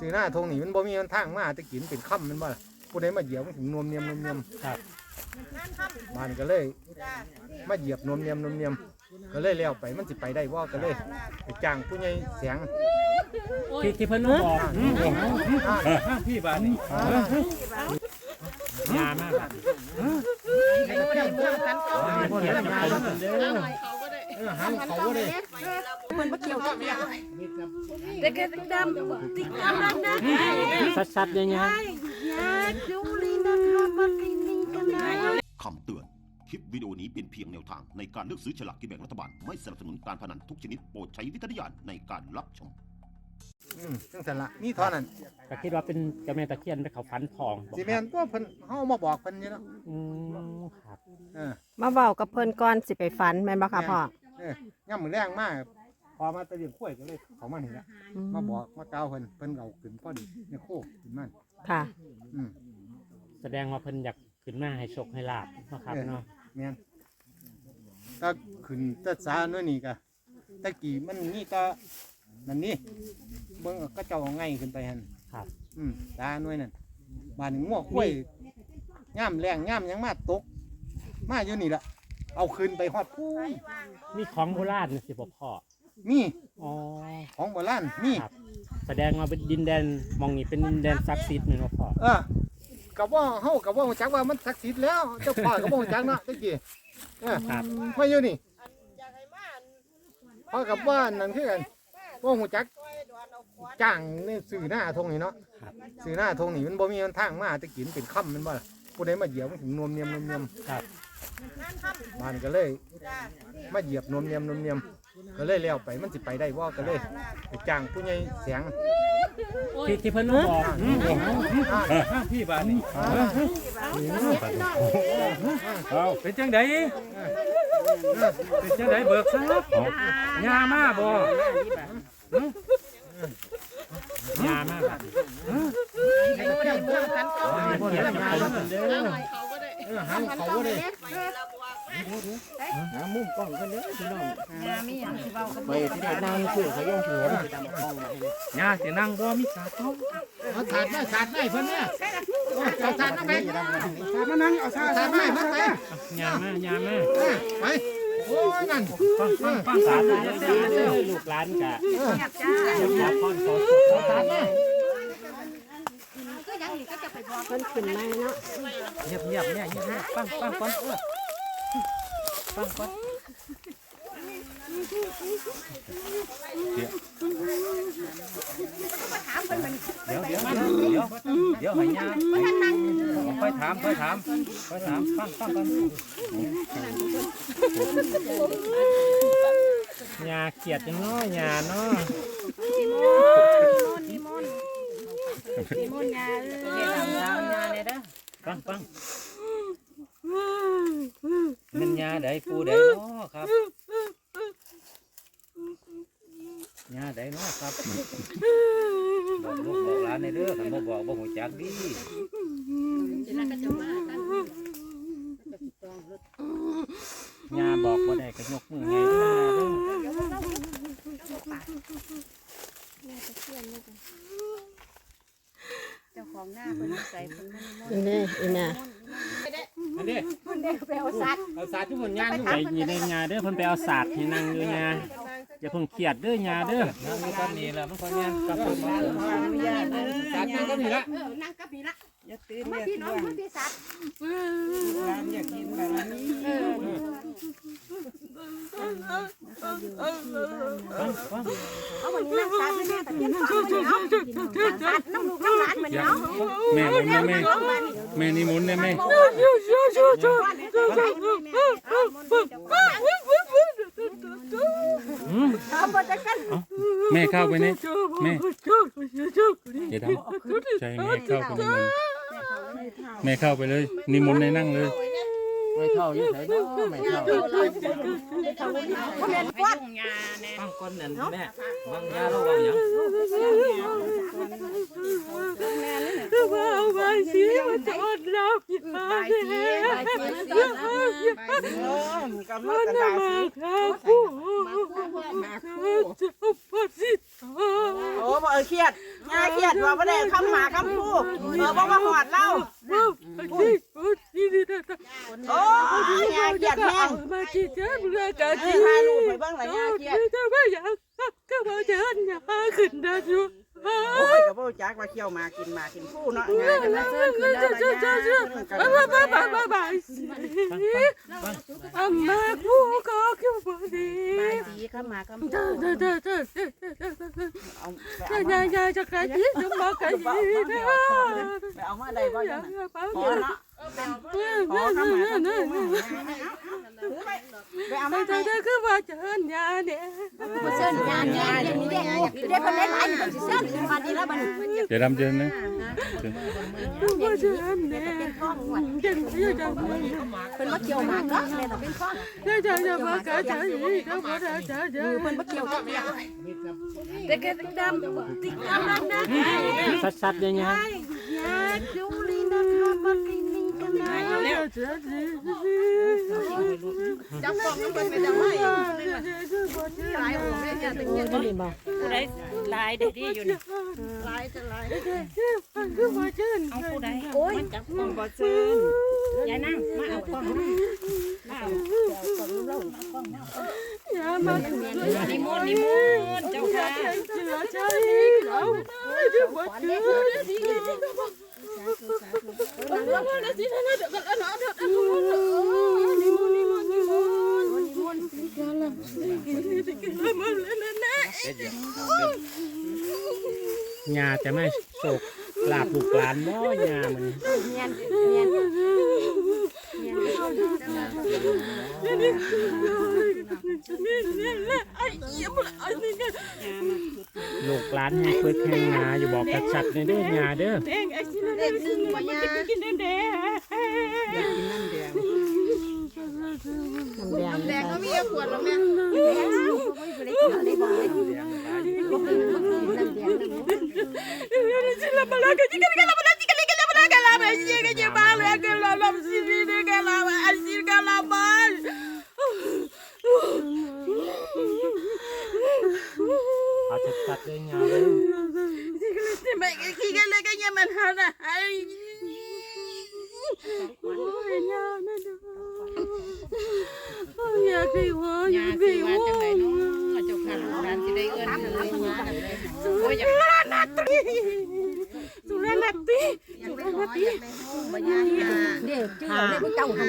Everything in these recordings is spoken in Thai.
สีหน้าทงนี่มันบ่มีมันทางมาแตะกินเป็นค่ำมันบ่ล่ะผู้ใดมาเหยียบมันถึงนวมเนียมนวมเนียมครับบ้านก็เลย มาเหยียบนวมเนียมนวมเนียมก็เลยเลี้ยวไปมันสิไปได้บ่ก็เลยไปจ้างผู้ใหญ่เสียงที่ที่เพิ่นมาบอกอ่าพี่บ้านนี่อ่ายามากครั บเขียนเขียนเขียนเออหันเขาบ่ได้แต่แกติดำติดดำดำนะชัดๆเลยนะยาดูลีนะคะมากินนี่กันนะคำเตือน คลิปวิดีโอนี้เป็นเพียงแนวทางในการเลือกซื้อฉลากกินแบ่งรัฐบาล ไม่สนับสนุนการพนันทุกชนิดโปรดใช้วิจารณญาณในการรับชมอืมจังซั่นละนี่ท่านั้นก็คิดว่าเป็นเจ้าแม่ตะเคียนไปเขาฝันทองสิแม่นตัวเพิ่นเฮามาบอกเพิ่นอยู่เนาะอืมครับเออมาเว้ากับเพิ่นก่อนสิไปฝันแม่นบ่ค่ะพ่อ ย่ำมือแรงมากพอมาตะเลียงกล้วยก็เลยเขามาเห็นละอืมาบอกมาเกล่าวเพิ่นเพิ่นเอาขึ้นพอดีในโคกขึ้นมันค่ะ อืมแสดงว่าเพิ่นอยากขึ้นมาให้โชคให้ลาบเนาะครับเนาะแม่นถ้าขึ้นแตะสาหน่วยนี่ก็ตะกี้มันนี่ก็นั่นนี่เบิ่งก็เจ้าเอาไงขึ้นไปหั่นครับ อืมตาหน่วยนั่นบ้านนี้งัวกล้วยย่ำแรงย่ำหยังมาตก มาอยู่นี่ล่ะ เอาขึ้นไปฮอดพูนมีของโบราณนี่สิบ่พ่อมีอ๋อ ของโบราณมีครับ แสดงว่าเป็นดินแดนมองนี่เป็นดินแดนศักดิ์สิทธิ์แม่นบ่พ่อ เออกับว่าเฮากับว่ารู้จักว่ามันศักดิ์สิทธิ์แล้วเจ้าพ่อกับว่ารู้จักเนาะตะกี้เออครับ มาอยู่นี่พ่อกับว่านั่นคือกันว่ารู้จักจ้างนี่สื่อหน้าทงนี่เนาะครับ สื่อหน้าทงนี่มันบ่มีมันทางมาแตะกินเป็นค่ำมันบ่ล่ะผู้ใดมาเหยียบมันถึงนวมเนียมนวมเนียมครับ บ้านก็เลยมาเหยียบนวมเนียมนวมเนียมก็เลยเลี้ยวไปมันสิไปได้บ่ก็เลยไปจ้างผู้ใหญ่เสียงที่ที่เพิ่นมาบอกอ่าพี่บ้านนี่อ่าเอาเป็นจังไดเป็นจังไดเบิกทรัพย์ยามาบ่ยามา กครับเขียนเขียนเขียนเออหันเขาบ่ได้ยาสินั่งบ่มีสาธุเอาถาดมาถาดมาให้เพิ่นเนี่ยเอาถาดมาไปถาดมานั่งเอาถาดมาให้เพิ่นไปยามายามาไปโอ้ยนั่นฟังฟังฟังสาสาธุธุเด้อลูกหลานกะเอออยากพรขอสุขถาดมา เพิ่นขึ้นมาเนาะเงียบเงียบเนี่ยเงียบเงียบฟังฟังก่อนเออฟังก่อนเดี๋ยวเดี๋ยวเดี๋ยวเดี๋ยวให้ยาค่อยถามค่อยถามค่อยถามฟังฟังก่อนยาเกียดจังเนาะยาเนาะ ฟังฟังมันยาใดปูใดเนาะครับยาใดเนาะครับบอกลูกบอกหลานในเด้อคันบ่บอกบ่ฮู้จักดียาบอกบ่ได้ก็ยกมือไงเด้อเด้อเจ้าของหน้าเพิ่ นี่เพิ่นอีนี่ะอันนี้เพิ่นได้ไปเอาสัตว์เอาสาธุผลงานทุกใจยีในยาเด้อเพิ่นไปเอาศาสตร์ให้นั่งอยู่ยา อย่าเพิ่งเครียดเด้อยาเด้อนั่งกันนี่แหละมันคอยแม่นกับผมอนุญาตเด้อถาดมาก็มีละนั่งกับพี่ละอย่าตื่นมาอย่าพี่ตื่น้องมาพี่สัตว์ร้านอยากกินแบบนี้เออฟังฟังเอาวันนี้นั่งสัตว์แม่ตะเกียนฟังมาเนาะนั่งสัตว์น้ำลูกน้ำหลานมาเนาะแม่แม่แม่แม่นี่มุนได้ไหม เอาบ่จะกันแม่เข้าไปนี่แม่เดี๋ยวทำใจแม่เข้าไปในมุนแม่เข้าไปเลย นิมนต์ในนั่งเลยไม่เข้าอยู่ไสเนาะไม่เข้าบ่แม่นกวาดฟังก่อนนั่นแม่วางยาแล้ววางหยัง บยสีมันจะอดน้ำบายสีบายสีกำลังกระดาษสีโอ้บ่เครียดยาเครียดว่าบ่ได้คำหมาคำพูเออบ่มาหอดเล่าโอ้ยยาเครียดแห้งสิพาลูกไปบิ่งล่ะยาเครียด โอ้ยก็บ่จักว่าเคี่ยวหมากินหมากินผู้เนาะยาจะมาเชิญขึ้นแล้วล่ะยาเรื่องกันบายสีเข้ามาก็เอาไปเอามาไปเอามาได้บ่ยังน่ะขอเนาะขอคำหมาคำพูถือ ไปเอามาให้บ่เชิญญาเนี่ยเนี่ยนี่เด้นี่เด้คนเล่นหลายคนสิเชิญมาดีแล้วบัดนี้เดี๋ยวดำเจอนะบ่เชิญแน่เป็นท้องหวดเพิ่นบ่เกี่ยวหมากก็เลยต้องเป็นท้องเพิ่นบ่เกี่ยวจักเดียวแต่แกติดดำติดดำนะชัดๆเนี่ยยาอยากดูลีนะคะมันลิงลิน จับกล่องมันเป็นจังไงหลายองค์เนี่ยจะตึงโอ้ยนี่บ่ผู้ใดหลายได้ดีอยู่นี่หลายจะหลายเอาผู้ใดโอ้ยจับกล่องบ่ซื้อยายนั่งมาเอากล่องมาเอากล่องเรากล่องมานิมนต์นิมนต์เจ้าค่ะนิมนต์นิมนต์นิมนต์นิมน ยาจะไม่โศกลาบลูกหลานบ่ยามัน เนียนเนียน ลูกหลานให้เปิดแข่งาอยู่บอกชัดๆในเด้อยาเด้อเด็กซึ่งบ่ยากินแดงน้ำแดงแดงก็มีขวดแล้วแม่แดงบ่ได้กินอะไรบ่ได้กินน้ำแดงน้ำเอาชัดๆเลยยาเด้อ ยาคือว่าจังได๋เนาะเจ้าค่ะลูกหลานสิได้เอิ้นเลยว่า โอ้ยอย่านาตีสุรนาตีสุรนาตีบ่ยาเด้ชื่อเอาเลยพวกเจ้าหั่น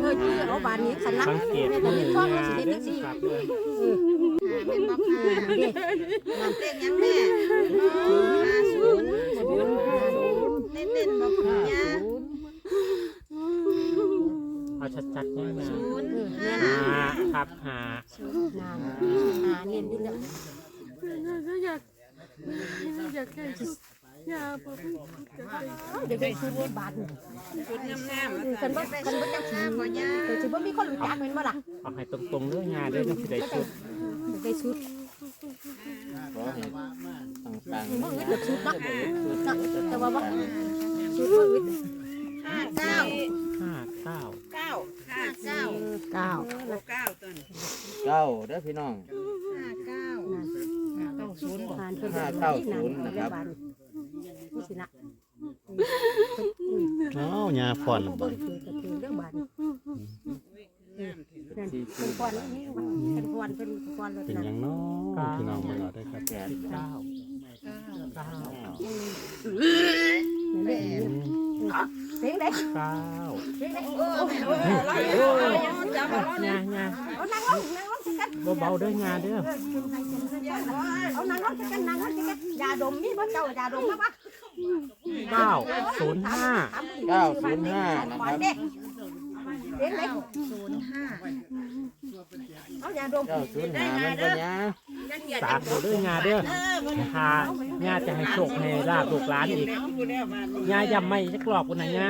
เออชื่อเอาบานนี้สันลักสังเกตแม่มืก็อมีท้องยาสิเด้เด็ดจังซี่อครับเด้อเป็นบ่ค่ะเด้มันเต้นยังแม่50เต้นเต้นบ่ค่ะยาเอาชัดๆเนี่ยยาแม่หาครับหานานอ่า เน้นอยู่แล้วเดี๋ยวได้ชุดในบาทชุดงามๆกันบ่กันบ่จังซี่บ่ยาแต่สิบ่มีคนรู้จักแม่นบ่ล่ะเอาให้ตรงๆเด้อยานเด้อจังสิได้ชุดได้ชุดต่างบ่อึดกับชุดเนาะเนาะแต่ว่าบ่ชุดบ่อึดห้าเก้าห้าเก้าเก้าห้าเก้าเก้าเก้าตัวนี้เก้าเด้อพี่น้อง เศูนย์ผ่านเพิ่นห้าเก้าศูนย์นะครับนี่สินะอ้าวยาผ่อนบ่ได้ถือก็ถือเรื่องบาทนั่นเป็นก่อนนี่เป็นก่อนเป็นก่อนรถเป็นนะหยังน้อพี่น้องมาเราได้ครับแปดเก้าเก้าเด้เสียงเด้เก้าเสียงเด้จับเอายาญาเอานั่งลงนั่งลงสิกันเบาๆเด้อยาเด้อ เอานั่งรถกันนั่งรถกันยาดมมีบ่เจ้ายาดมมาปะเก้าศูนย์ห้าเก้าศูนย์ห้านะครับเด็กเด็กเล็กศูนย์ห้าเอายาดมเก้าศูนย์ห้าเป็นปัญญาสาธุเด้อยาเด้อหาญาจะให้โชคให้ลาบลูกหลานอีกญาย้ำไม่จักรอบกันนะญา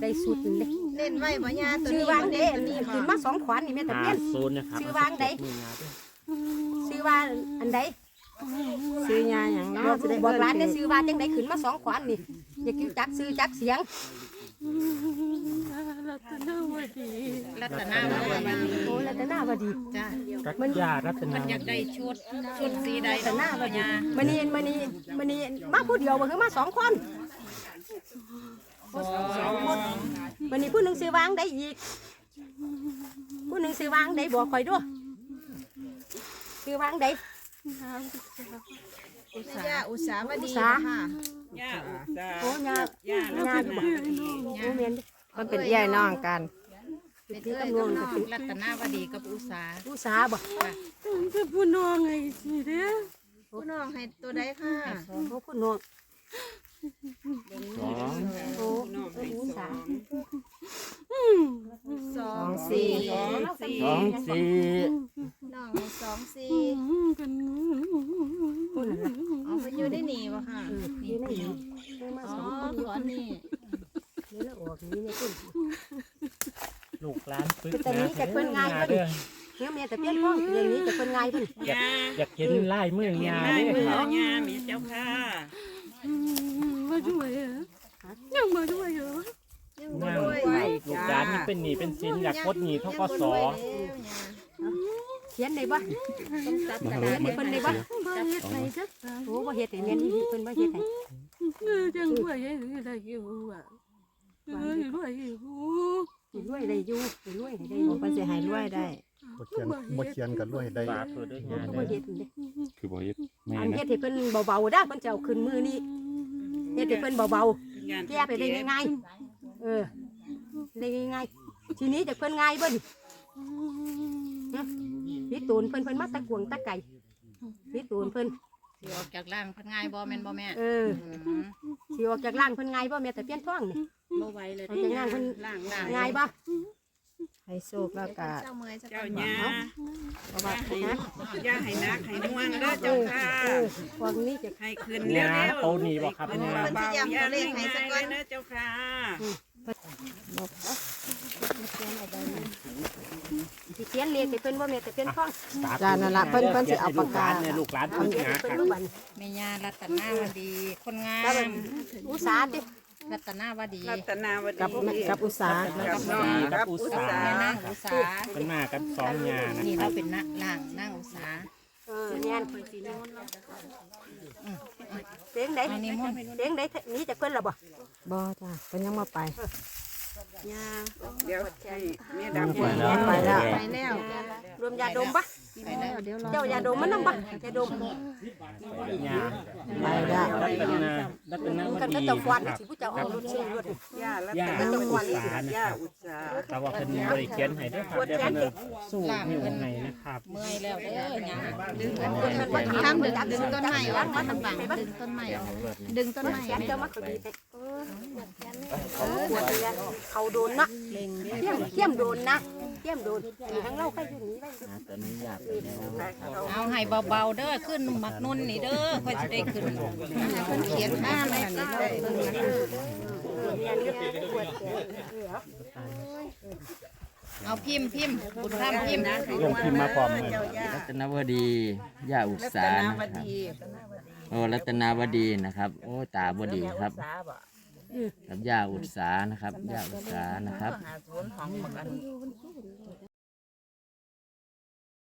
ได้สุดเลยเล่นไว้บ่ยาตัวชื่อนี้วางเด้นี่ขึ้นมาสองขวานนี่แม่ตะหาเพียนศูนย์นะครับชื่อวางใด มีญาเด้อชื่อว่าอันใดซื้อยาหยังเนาะบอกสิได้บอกเอิ้นร้านได้ถือชื่อว่าจังไดขึ้นมาสองขวานนี่อย่าคิวจักซื้อจักเสียงรัตนาวดีรัตนาวดีโอ้รัตนาวดีจ้ารัตยารัตมันานอยากได้ชุดชุดสีใดรัตนาวดีมันนี่มันนี่มันนี่มาผู้เดียวบ่คือมาสองคนสองคนมันนี่ผู้หนึ่งซื้อวางได้อีกผู้หนึ่งซื้อวางได้บอกคอยด้วย ซื้อวางได้ย่าอุตสาหวดีสาค่ะย่าอุตสาโอ้ยาย่าญาติบ่โอ้เมียนมันเป็นยายน้องกัน เป็นเอ้ยกับน้องรัตนาวดีกับอุสาผู้สาบ่คือผู้น้องไงสิเด้อผู้น้องให้ตัวใดค่ะโอ้ผู้น้อง สองโอ้ผู้สาสอสองสี่สองสี่น้องสองสี่ผู้นั่นล่ะเอาไปอยู่ได้หนีวะค่ะเออนี่นี่นี่มาอ๋อสองคนนี่นี่ล้วออกนี่นี่คนลูกหลานปึ๊กแต่นี้จะเพิ่นง่ายงาเพิ่นเด้อเฮียเมียแต่เปลี่ยนห้องอย่างนี้จะเพิ่นง่ายเพิ่นอยากอยากเห็นไลายมืองยาได้เด้มืออครับย่ามียเจ้าค่ะ มาด้วยเหรอยังมาด้วยเหรอนั่งลูกหลานนี่เป็นหนี้เป็นสินอยากปลดหนี้ทกสเขียนได้บ่ต้องตัดมาแต่เลยละมาเพิ่นได้บ่บ่เฮ็ดให้จักโอ้บ่เฮ็ดให้แม่นอีเพิ่นบ่เฮ็ดให้เออจังด้วยได้อยู่อะเออด้วยอยู่สิรวยได้อยู่สิรวยให้ได้อผยู่มก็จะให้รวยได้บ่เขียนบ่เขียนกันด้วยได้ฝากเพิ่นด้วยงาบ่เด้อเฮ็ดเด้คือบอกเฮ็ดแม่อันนะเฮ็ดให้เพิ่นเบาๆเด้อเพิ่นจะเอาขึ้นมือนี่ เฮ็ดให้เพิ่นเบาๆแก้ไปได้ง่ายๆเออได้ง่ายๆทีนี้จะเพิ่นง่ายเบิ่นพี่ตูนเพิ่นเพิ่นมาตะกวงตะไก่พี่ตูนเพิ่นสิออกจากร่างพันง่ายบ่แม่นบ่แม่เอออืมสิออกจากล่างเพิ่นง่ายบ่แม่แต่เปลี่ยนท้องนี่บ่ไหวเลยเอาจากล่างเพิ่นล่างล่างง่ายบ่ ให้โชคแล้วก็เจ้าเมื่อยสักเจ้าคนย่าเพราะว่าให้ฮะย่าให้นักให้น่วงเด้อเอเจ้าอค่ะเออพวกนี้จะให้คืนเร็วงาๆโตหนีบ่ครับเพิ่นงาเบาๆย่าให้ง่ายเลยนะเจ้าค่ะสิเขียนเลขให้เพิ่นบ่แม่แต่เปลี่ยนท้องจานนั่นละเพิ่นเพิ่นสิเอาปากกาเนี่ยลูกหลานเอาปึกเขียนงาให้คเพิ่นรับบ่บัดแม่ย่ารัตนาวดี คนงาแล้วบัดมอุตสาห์ติ รัตนาวดีรัตนาวดีกับกับอุตสาหกับน้องกับอุตสาแม่หนางอุตสาเป็นมากันสองงานะนี่ครัเราบเป็นนักล่างนางอุตสาเออแม่นเสียงใดอันนี้มนต์เสียงใดหนี้จากเพิ่นล่ะบ่บ่จ้ะเพิ่นยังมาไป เดี๋ยวให้แม่ดำไปแล้วไปแล้วไปแล้ว รวมยาดมปะไปแล้วเดี๋ยวรอเจ้ายาดมมันนำปะยาดมงาไปแล้วรัตนารัตนาวกันก็ดีจะควันครับสิผู้เจ้าเอารถซื้อรถย่ารัตย่านาอุวตดีสานะคย่ารับอุตสาแต่ว่าเป็นบริเขียนให้ด้วยครับเดี๋ยวเพิ่นสู้นิ้วให้นะครับเมื่อยแล้วเด้อย่าดึงกันทำดึงดึงต้นไม้ออกมาตำบังดึงต้นไม้ออกดึงต้นไม้แขนเจ้ามาก็ดีแต่เออปวดเลย เขาโดนนะเทียมเทียมโดนนะเทียมโดนมีทั้งเล่าใครอยู่นี่ไว้เอาให้เบาๆเด้อขึ้นหมักนุ่นนี่เด้อค่อยสิได้ขึ้นเพิ่นเขียนมาเลยนี่เด้อเบิ่งนนี่ยนี่ปวดแขนเอาพิมพ์พิมพ์บุญธรรมพิมพ์ลงพิมพ์มาพร้อมเลยรัตนวดีย่าอุรัตสานะครับโอ้รัตนวดีนะครับ โอ้ตาบดีครับ กับย่าอุตสานะครับย่าอุตสานะครับ หาศูนย์ของบักอัน